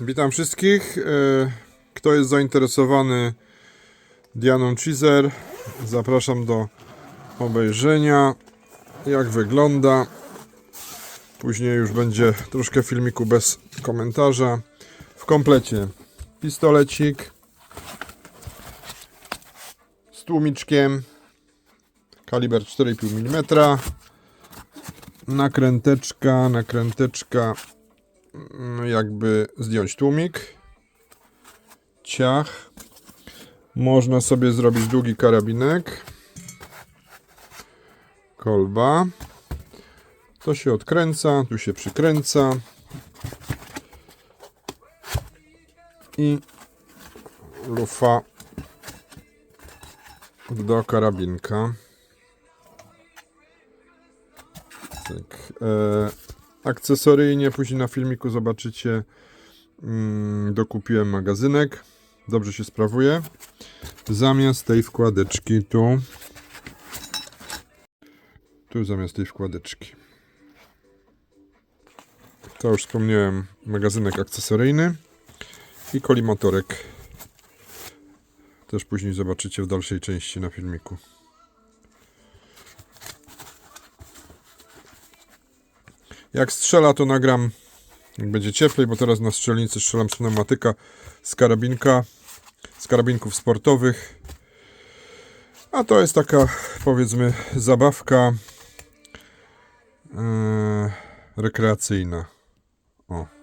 Witam wszystkich. E, Kto jest zainteresowany Dianą Cheezer, zapraszam do obejrzenia, jak wygląda. Później już będzie troszkę filmiku bez komentarza. W komplecie pistolecik z tłumiczkiem, kaliber 4,5 mm, nakręteczka, nakręteczka jakby zdjąć tłumik. Ciach. Można sobie zrobić długi karabinek. Kolba. To się odkręca, tu się przykręca. I lufa do karabinka. Tak. E, akcesoryjnie później na filmiku zobaczycie mm, dokupiłem magazynek. Dobrze się sprawuje. Zamiast tej wkładeczki tu. Tu zamiast tej wkładeczki. To już wspomniałem, magazynek akcesoryjny i kolimatorek. Też później zobaczycie w dalszej części na filmiku. Jak strzela, to nagram jak będzie cieplej, bo teraz na strzelnicy strzelam z pneumatyka z karabinka, z karabinków sportowych. A to jest taka, powiedzmy, zabawka e, rekreacyjna. O.